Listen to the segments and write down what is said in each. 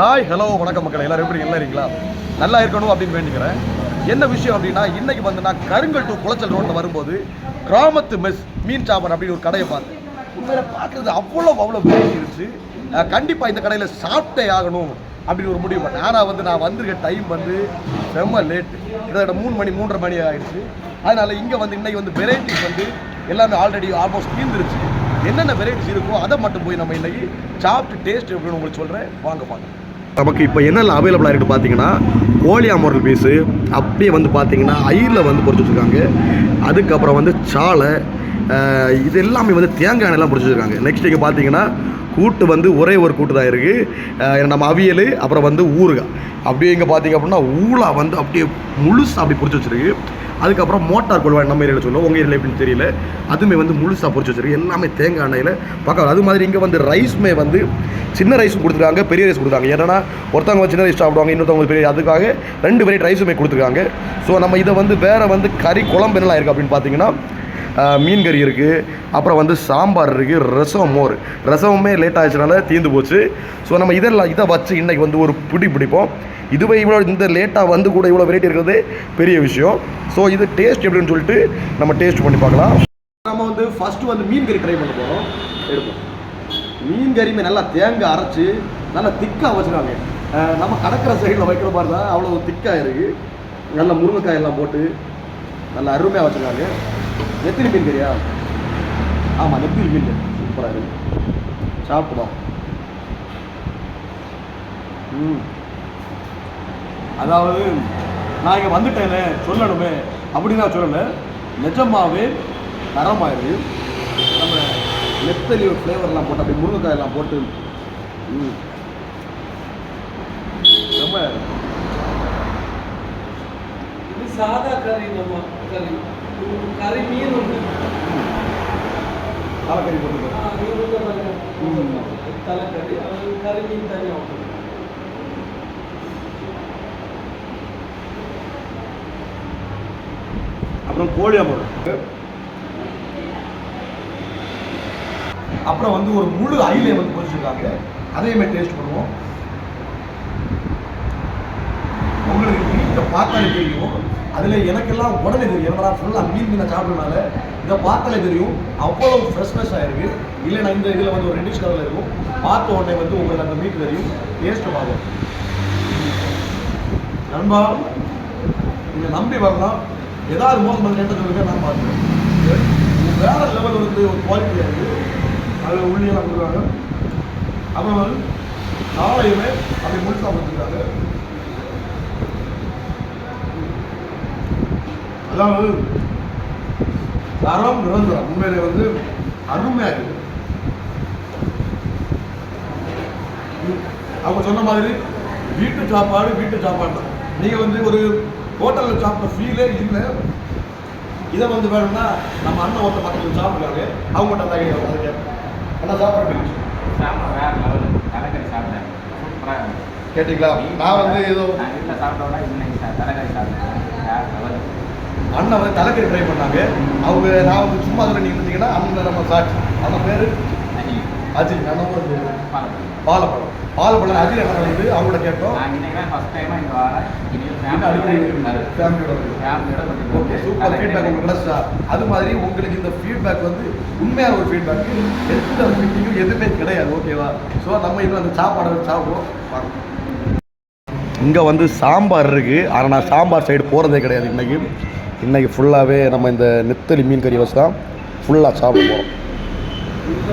Hi hello வணக்கம் மக்கள். எல்லாரும் எப்படி நல்லா இருக்கீங்களா? நல்லா இருக்கணும் அப்படின்னு வேண்டிக்கிறேன். என்ன விஷயம் அப்படின்னா இன்னைக்கு வந்து நான் கருங்கல் டூ குளச்சல் ரோட்டில் வரும்போது கிராமத்து மெஸ் மீன் சாப்பர் அப்படின்னு ஒரு கடையை பார்த்தேன். உண்மையில பார்க்குறது அவ்வளோ அவ்வளோ வேலை இருந்துச்சு. கண்டிப்பாக இந்த கடையில் சாப்பிட்டே ஆகணும் அப்படின்னு ஒரு முடிவு பண்ணேன். ஆனால் வந்து நான் வந்திருக்க டைம் வந்து செம்ம லேட்டு கிட்டத்தட்ட மூணு மணி மூன்றரை மணி ஆகிடுச்சு அதனால் இங்கே வந்து இன்னைக்கு வந்து வெரைட்டிஸ் வந்து எல்லாமே ஆல்ரெடி ஆல்மோஸ்ட் தீர்ந்துருச்சு. என்னென்ன வெரைட்டிஸ் இருக்கோ அதை மட்டும் போய் நம்ம இன்னைக்கு சாப்பிட்டு டேஸ்ட் எப்படின்னு உங்களுக்கு சொல்கிறேன் வாங்க பார்க்கலாம் நமக்கு இப்போ என்னெல்லாம் அவைலபிளாக இருக்குது பார்த்தீங்கன்னா கோழி அமரல் பீஸு அப்படியே வந்து பார்த்தீங்கன்னா ஐரில் வந்து பொறிச்சு வச்சுருக்காங்க. அதுக்கப்புறம் வந்து சாலை இது எல்லாமே வந்து தேங்காய் எண்ணெய்லாம் பிடிச்சிருக்காங்க நெக்ஸ்ட் இங்கே பார்த்தீங்கன்னா கூட்டு வந்து ஒரே ஒரு கூட்டு தான் இருக்குது நம்ம அவியல் அப்புறம் வந்து ஊறுகாய். அப்படியே இங்கே பார்த்தீங்க அப்படின்னா ஊலா வந்து அப்படியே முழுசாக அப்படி பிடிச்சி வச்சிருக்கு. அதுக்கப்புறம் மோட்டார் கொள்வாய் நம்ம ஏரியாவில் சொல்லுவோம். உங்கள் ஏரியாவில் எப்படின்னு தெரியல. அதுவுமே வந்து முழுசாக பொறிச்சு வச்சிருக்கு. எல்லாமே தேங்காய் எண்ணெயில் பார்க்க அது மாதிரி இங்கே வந்து ரைஸுமே வந்து சின்ன ரைஸும் கொடுத்துருக்காங்க பெரிய ரைஸ் கொடுத்தாங்க ஏன்னா ஒருத்தவங்க சின்ன ரைஸ் சாப்பிடுவாங்க இன்னொருத்தவங்க பெரிய அதுக்காக ரெண்டு வெரைட்டி ரைஸுமே கொடுத்துருக்காங்க. ஸோ நம்ம இதை வந்து வேறு வந்து கறி குழம்பு என்னலாம் இருக்குது அப்படின்னு பார்த்தீங்கன்னா மீன் கறி இருக்குது அப்புறம் வந்து சாம்பார் இருக்குது ரசம் மோர். ரசமுமே லேட் ஆயிடுச்சுனால தீர்ந்து போச்சு. ஸோ நம்ம இதெல்லாம் இதை வச்சு இன்றைக்கி வந்து ஒரு பிடி பிடிப்போம். இதுவே இவ்வளோ இந்த லேட்டாக வந்து கூட இவ்வளோ வெரைட்டி இருக்கிறது பெரிய விஷயம். ஸோ இது டேஸ்ட் எப்படின்னு சொல்லிட்டு நம்ம டேஸ்ட் பண்ணி பார்க்கலாம். நம்ம வந்து ஃபஸ்ட்டு வந்து மீன் கறி ட்ரை பண்ண போகிறோம் எடுப்போம். மீன் கறிமே நல்லா தேங்காய் அரைச்சி நல்லா திக்காக வச்சுருக்காங்க. நம்ம கடற்கரை சைடில் வைக்கிற மாதிரி தான் அவ்வளோ திக்காக இருக்குது நல்ல முருங்கைக்காய் எல்லாம் போட்டு நல்லா அருமையாக வச்சுருக்காங்க. எத்தனை மீன் கறியா ஆமாம் நெத்திரி மீன் சூப்பராக இருக்கு. சாப்பிடுவோம். ம். அதாவது நான் இங்கே வந்துட்டேனே சொல்லணுமே. அப்படின்னு நான் சொல்லலை. நிஜமாவே தரமாயிரு நம்ம நெத்தலி ஃப்ளேவர்லாம் போட்டு அப்படி முருங்கைக்காயெல்லாம் போட்டு. ரொம்ப இது சாதா கறி நம்ம கறி. கறி மீன் உண்டு. தலைக்கறி போட்டு தலைக்கறி கறி மீன் தனியாக அப்புறம் கோழி அப்புறம் அப்புறம் வந்து ஒரு முழு அயிலை வந்து பொரிச்சிருக்காங்க. அதையுமே டேஸ்ட் பண்ணுவோம். இதை பார்த்தாலே தெரியும். அதில் எனக்கெல்லாம் உடனே தெரியும். ஏன்னா ஃபுல்லாக மீன் மீனை சாப்பிட்றதுனால இதை பார்த்தாலே தெரியும். அவ்வளோ ஃப்ரெஷ்னஸ் ஆயிருக்கு இல்லைன்னா இந்த இதில் வந்து ஒரு ரெட்டிஷ் கலரில் இருக்கும். பார்த்த உடனே வந்து உங்களுக்கு அந்த மீட் தெரியும். டேஸ்ட்டு பார்க்கும் நண்பா நீங்கள் நம்பி வரலாம். ஏதாவது மோசமான கேட்ட சொல்லுங்க நான் பார்த்துக்கிறேன் வேறு லெவல் வந்து ஒரு குவாலிட்டியாக இருக்குது அதில் உள்ளியெல்லாம் கொடுக்குறாங்க. அப்புறம் நாளையுமே காலையுமே அப்படி முழுசாக கொடுத்துருக்காங்க அதாவது தரம் நிரந்தரம். உண்மையிலே வந்து அருமையாக இருக்குது. அவங்க சொன்ன மாதிரி வீட்டு சாப்பாடு வீட்டு சாப்பாடு தான். நீங்கள் வந்து ஒரு ஹோட்டலில் சாப்பிட்ட ஃபீலே இல்லை. இதை வந்து வேணும்னா நம்ம அண்ணன் ஒருத்த பக்கத்தில் சாப்பிடுறாங்க அவங்ககிட்ட அந்த ஐடியா அதை கேட்பேன் அண்ணா சாப்பாடு சாம்பார் வேற லெவலு தலைக்கறி சாப்பிட்டேன். சூப்பராக இருந்துச்சு. கேட்டிங்களா? நான் வந்து ஏதோ வீட்டில் சாப்பிட்டோட இன்னைக்கு தலைக்கறி சாப்பிட்டேன். அண்ணன் வந்து தலைக்கறி ட்ரை பண்ணாங்க. அவங்க நான் வந்து சும்மா அதில் நீங்கள் இருந்தீங்கன்னா அண்ணன் நம்ம சாட்சி. அண்ணன் பேர் அஜய் அண்ணன் வந்து பாலப்பழம் பாலப்பழம் அஜய் அண்ணன் வந்து அவங்கள கேட்டோம். ஓகே சூப்பர் ஃபீட்பேக் உங்களுக்கு கிடைச்சா. அது மாதிரி உங்களுக்கு இந்த ஃபீட்பேக் வந்து உண்மையான ஒரு ஃபீட்பேக் எந்த மீட்டிங்கும் எதுவுமே கிடையாது. ஓகேவா ஸோ நம்ம இதில் அந்த சாப்பாடை சாப்பிடுவோம். இங்கே வந்து சாம்பார் இருக்குது ஆனால் நான் சாம்பார் சைடு போகிறதே கிடையாது இன்றைக்கி இன்றைக்கி ஃபுல்லாகவே நம்ம இந்த நெத்தலி மீன் கறி வச்சு தான் ஃபுல்லாக சாப்பிட போகிறோம்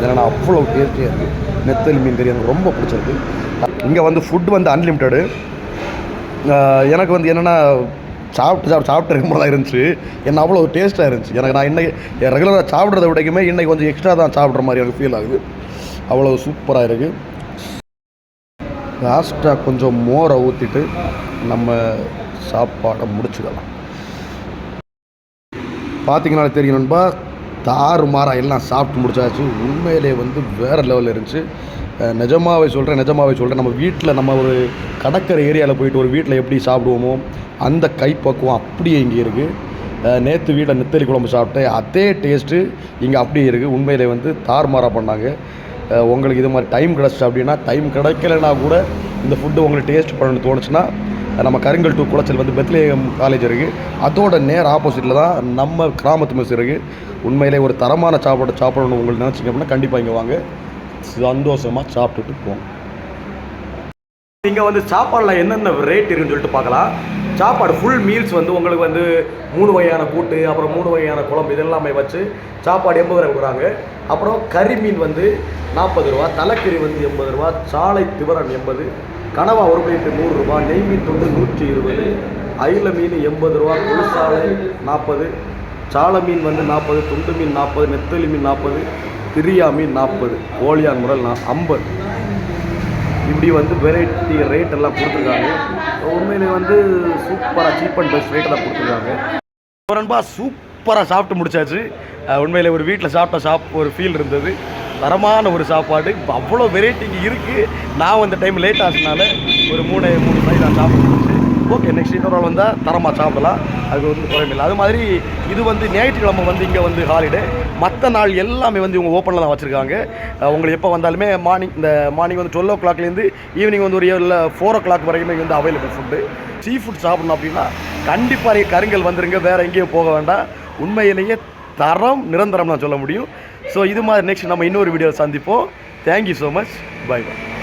ஏன்னா அவ்வளோ டேஸ்டியாக இருக்குது நெத்தலி மீன் கறி எனக்கு ரொம்ப பிடிச்சிருக்கு. இங்கே வந்து ஃபுட் வந்து அன்லிமிட்டடு எனக்கு வந்து என்னென்னா சாப்பிட்டு சாப்பிட்டு சாப்பிட்டு இருக்கும் இருந்துச்சு. என்ன அவ்வளோ டேஸ்ட்டாக இருந்துச்சு. எனக்கு நான் இன்றைக்கி ரெகுலராக சாப்பிட்றத விடைக்குமே இன்றைக்கி கொஞ்சம் எக்ஸ்ட்ரா தான் சாப்பிட்ற மாதிரி எனக்கு ஃபீல் ஆகுது. அவ்வளோ சூப்பராக இருக்குது லாஸ்ட்டாக கொஞ்சம் மோரை ஊற்றிட்டு நம்ம சாப்பாடை முடிச்சுக்கலாம். பார்த்தீங்கனாலே தெரியும் நண்பா தாறு மாறா எல்லாம் சாப்பிட்டு முடிச்சாச்சு. உண்மையிலே வந்து வேறு லெவலில் இருந்துச்சு. நிஜமாகவே நிஜமாவே சொல்கிறேன் நிஜமாவே சொல்கிறேன் நம்ம வீட்டில் நம்ம ஒரு கடற்கரை ஏரியாவில் போயிட்டு ஒரு வீட்டில் எப்படி சாப்பிடுவோமோ அந்த கைப்பக்குவம் அப்படியே இங்கே இருக்குது நேற்று வீட்டில் நெத்தலி குழம்பு சாப்பிட்டேன். அதே டேஸ்ட்டு இங்கே அப்படியே இருக்குது உண்மையிலே வந்து தாறுமாறாக பண்ணாங்க. உங்களுக்கு இது மாதிரி டைம் கிடச்சிச்சு அப்படின்னா டைம் கிடைக்கலனா கூட இந்த ஃபுட்டு உங்களுக்கு டேஸ்ட் பண்ணணும்னு தோணுச்சுன்னா நம்ம கருங்கல் டூ குளச்சல் வந்து பெத்லேயம் காலேஜ் இருக்குது அதோட நேர் ஆப்போசிட்டில் தான் நம்ம கிராமத்து மெஸ் இருக்குது உண்மையிலே ஒரு தரமான சாப்பாடு சாப்பிடணும் உங்களுக்கு நினச்சிங்க அப்படின்னா கண்டிப்பாக இங்கே வாங்க. சந்தோஷமாக சாப்பிட்டுட்டு போவோம். இங்கே வந்து சாப்பாடில் என்னென்ன ரேட் இருக்குன்னு சொல்லிட்டு பார்க்கலாம். சாப்பாடு ஃபுல் மீல்ஸ் வந்து உங்களுக்கு வந்து மூணு வகையான கூட்டு அப்புறம் மூணு வகையான குழம்பு இதெல்லாமே வச்சு சாப்பாடு எண்பது ரூபா கொடுக்குறாங்க. அப்புறம் கறி மீன் வந்து நாற்பது ரூபா தலைக்கறி வந்து எண்பது ரூபா சாலை திவரம் எண்பது கனவா ஒரு பிளேட்டு நூறுரூபா நெய் மீன் தொண்டு நூற்றி இருபது அயில மீன் எண்பது ரூபா குளிசாலை நாற்பது சாலை மீன் வந்து நாற்பது துண்டு மீன் நாற்பது நெத்தலி மீன் நாற்பது திரியா மீன் நாற்பது கோழியான் முறை நா ஐம்பது. இப்படி வந்து வெரைட்டி ரேட் எல்லாம் கொடுத்துருக்காங்க. உண்மையிலே வந்து சூப்பராக சீப் அண்ட் பெஸ்ட் ரேட்டில் கொடுத்துருக்காங்க. நண்பா சூப்பராக சாப்பிட்டு முடிச்சாச்சு. அஹ் உண்மையிலே ஒரு வீட்டில் சாப்பிட்ட சாப் ஒரு ஃபீல் இருந்தது. தரமான ஒரு சாப்பாடு. இப்போ அவ்வளோ வெரைட்டி இங்கே இருக்குது நான் அந்த டைம் லேட் ஆச்சுனால ஒரு மூணு மூணு மணி நான் சாப்பிட்டு ஓகே நெக்ஸ்ட் இன்னொரு நாள் வந்தால் தரமாக சாப்பிடலாம். அது வந்து குறைமில்லை. அது மாதிரி இது வந்து ஞாயிற்றுக்கிழமை வந்து இங்கே வந்து ஹாலிடே மற்ற நாள் எல்லாமே வந்து இவங்க ஓப்பனில் தான் வச்சுருக்காங்க. உங்களுக்கு எப்போ வந்தாலுமே மார்னிங் இந்த மார்னிங் வந்து டுவெல் ஓ கிளாக்லேருந்து ஈவினிங் வந்து ஒரு இல்லை ஃபோர் ஓ கிளாக் வரைக்குமே இங்கே வந்து அவைலபிள் ஃபுட்டு சீ ஃபுட் சாப்பிடணும் அப்படின்னா கண்டிப்பாக கருங்கல் வந்துருங்க. வேறு எங்கேயும் போக வேண்டாம். உண்மையிலேயே தரம் நிரந்தரம் நான் சொல்ல முடியும். ஸோ இது மாதிரி நெக்ஸ்ட் நம்ம இன்னொரு வீடியோ சந்திப்போம். Thank you so much bye bye